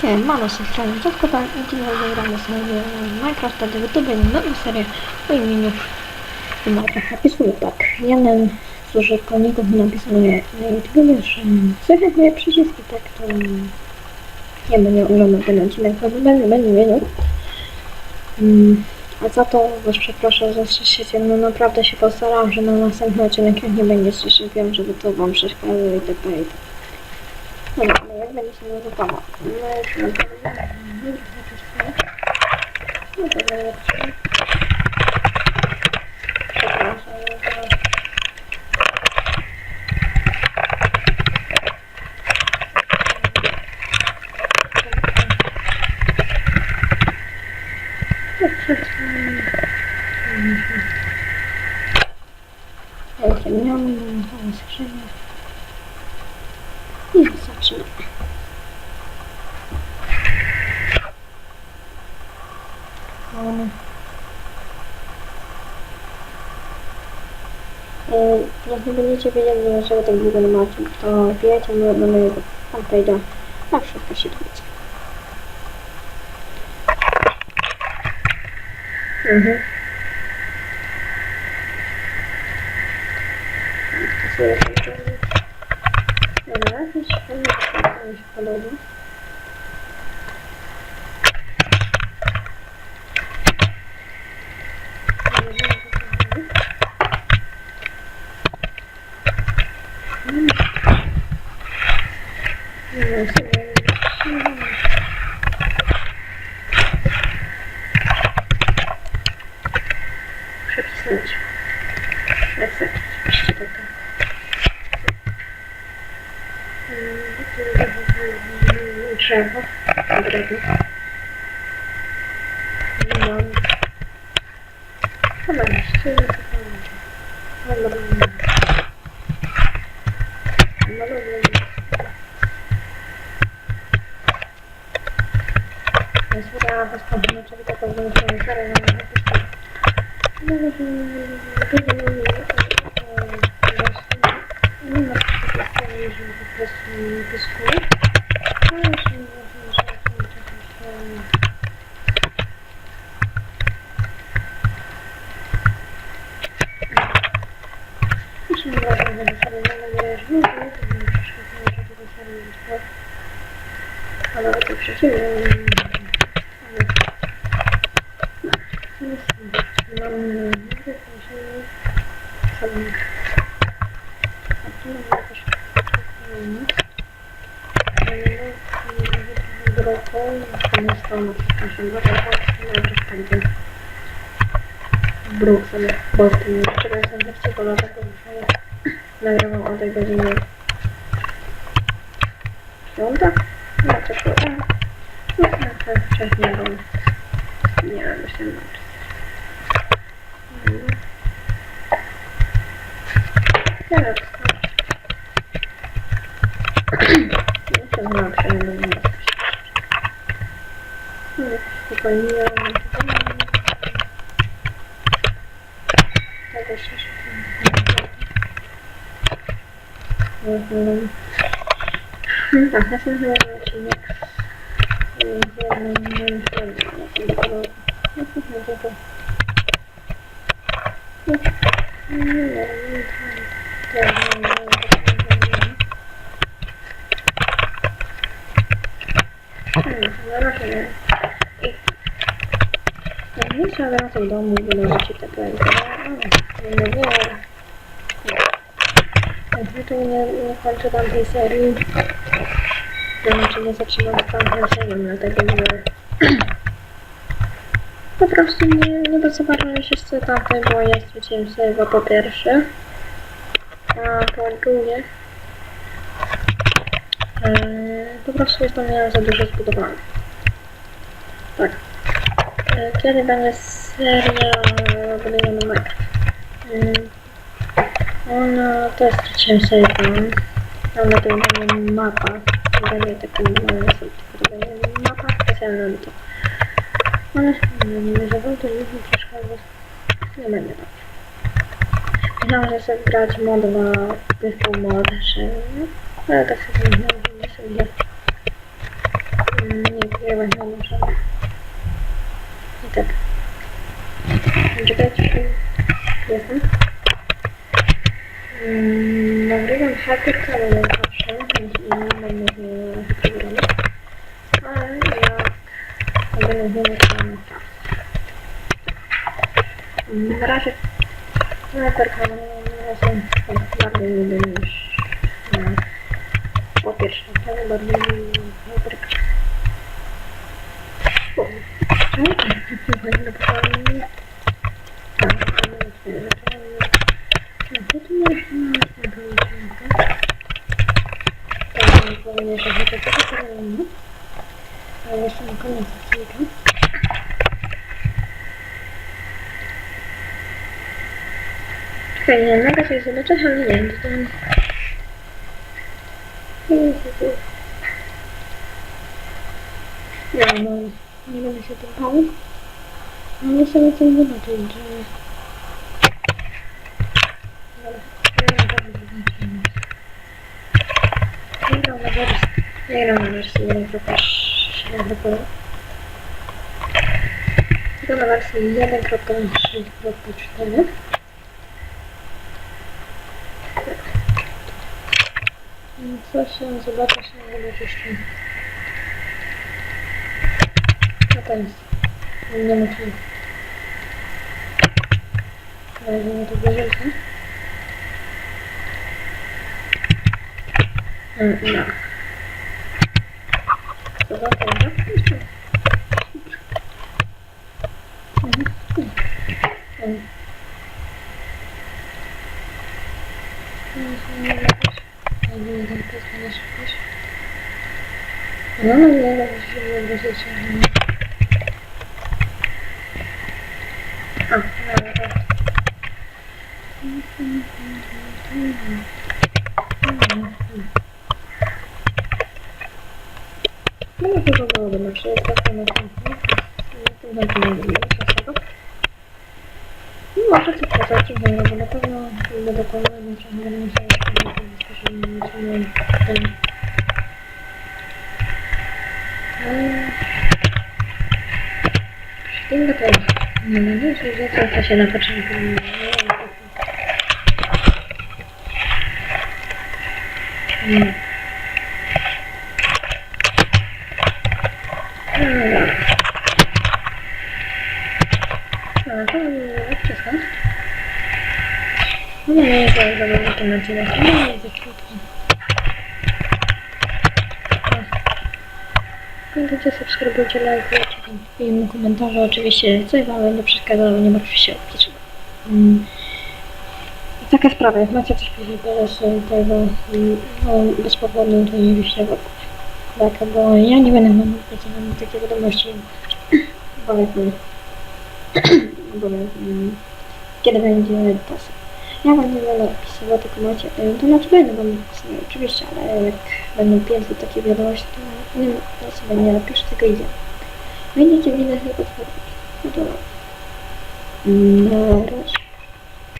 Siemano, z tej strony Rzadko Pan i dzisiaj zagramy sobie Minecraft do YouTube, nową serię o imieniu Minecraft. Napisuję tak, Janem z użytkowników napisuję na YouTube, że słychać moje przyciski, tak to nie będę oglądał ten odcinek, bo będę, będę wiedział. A za to was przepraszam za słyszycie, no naprawdę się postarałam, że na następny odcinek jak nie będzie słyszeć, wiem, żeby to wam przeszkadzało i tak dalej. Dobra, ale jak będzie się nazywało? No, już na pewno. No to lepsze. Przepraszam, ale to... Miałam, bo nie skrzynię. I zaczynamy. E, Jak nie będziecie wiedzieli, dlaczego tak długo nie macie, to na mojego fanpage'a. Na wszystko się dowiecie. Mhm. To sobie tam Dobra, jakieś fajne kształty mi Mam. Chyba jeszcze nie Dobra. Dobra. Zbierała was po dlaczego taką zwiększoną serę na No, ludzi właśnie nie ma takiej po prostu nie. No, jakimś czasem Jeśli nie uważam, że to nie jest ale to przeciwnie. Mam sobie a tu mam też Brokol, na stronę, przepraszam, brokol, Bruk sobie, bo w tym wczoraj jestem w psychologa, to dzisiaj nagrywam o tej godzinie piąta. No to szkoda. No to wcześniej, bo nie wiem, myślę, że Teraz. No to się, nie będę No, spokojnie. Inicialmente, então, muito longe, tá? Para ele, não, não, tu nie, nie kończę tamtej serii. Znaczy nie zaczynam tamtą serią, dlatego że po prostu nie, nie dozobaczyłem się z tamtej, bo ja straciłem save'a po pierwsze. A po drugie e, po prostu jest to miałem za dużo zbudowane. Tak. E, kiedy będzie seria budujemy Minecraft? Mm. Ona też straciłem save'a. Tam na tym będzie mapa. Będzie taką normalną sobie to mapa specjalna tego. Ale nie, nie zawodzi, już nie przeszkadza. Nie będzie dobrze. Myślałam, że chcę grać mod na zespół mod, że... Ale tak sobie nie wiem, sobie... Nie wygrywać nie możemy. I tak. Czekajcie, tu jestem. Mm, Nagrywam hacker, ale najgorsze. I mam nadzieję, że to wygramy. Ale jak będę wiedzieć, to mam czas. Mm, Na razie snajperka no, razem bardziej lubię niż no, po pierwsze, ale bardziej lubię snajperkę. O, czemu tak fajnie pokazuje? A, ale nie wiem, no to tu jest na snajperkę. Tak, nie powiem, że to tylko kolejne. Ale jeszcze na koniec odcinka. Czekaj, nie mogę coś zobaczyć, ale nie wiem, to tam... Nie, no, nie będę się tym bawił. Ale sobie coś zobaczyć, że... Dobra, nie wiem, tak zobaczymy. Nie gram na wersji, nie gram na wersji 1.7 tylko na wersji 1.3.4 Co się zobaczy się zobaczy jeszcze. Co to jest? Nie ma tu. Ale nie to bierze, co? Mm, No. Co za to? Jeszcze. Mhm. Mm. No, no, nie, no, się nie się A, no, tak. No, no, to czy jest trochę na tym, tym będzie nie co z tego. No, może poza tym, bo na pewno nie jeszcze nie wiem, czy nie wiem, Inne to jest. Nie wiem, co to się na początku nie wiem. Nie. Dobra. No, to nie wszystko. No nie, nie, to jest dobra, to na ciebie. Nie, nie, to krótko. Pamiętajcie, subskrybujcie, lajkujcie film, komentarze, oczywiście coś wam będę przeszkadzało, nie martwcie się, piszcie. Mm. Taka sprawa, jak macie coś powiedzieć z tego no, bez powodu, to nie piszcie wokół. Tak, bo ja nie będę mam takie wiadomości, mm, kiedy będzie czas. Ja wam nie będę pisywał, tylko macie, y, to znaczy będę wam pisywał, oczywiście, ale jak będą piękne takie wiadomości, to nie, ja sobie nie napiszę, tylko idzie. Będziecie widać tylko. No to... No, raz.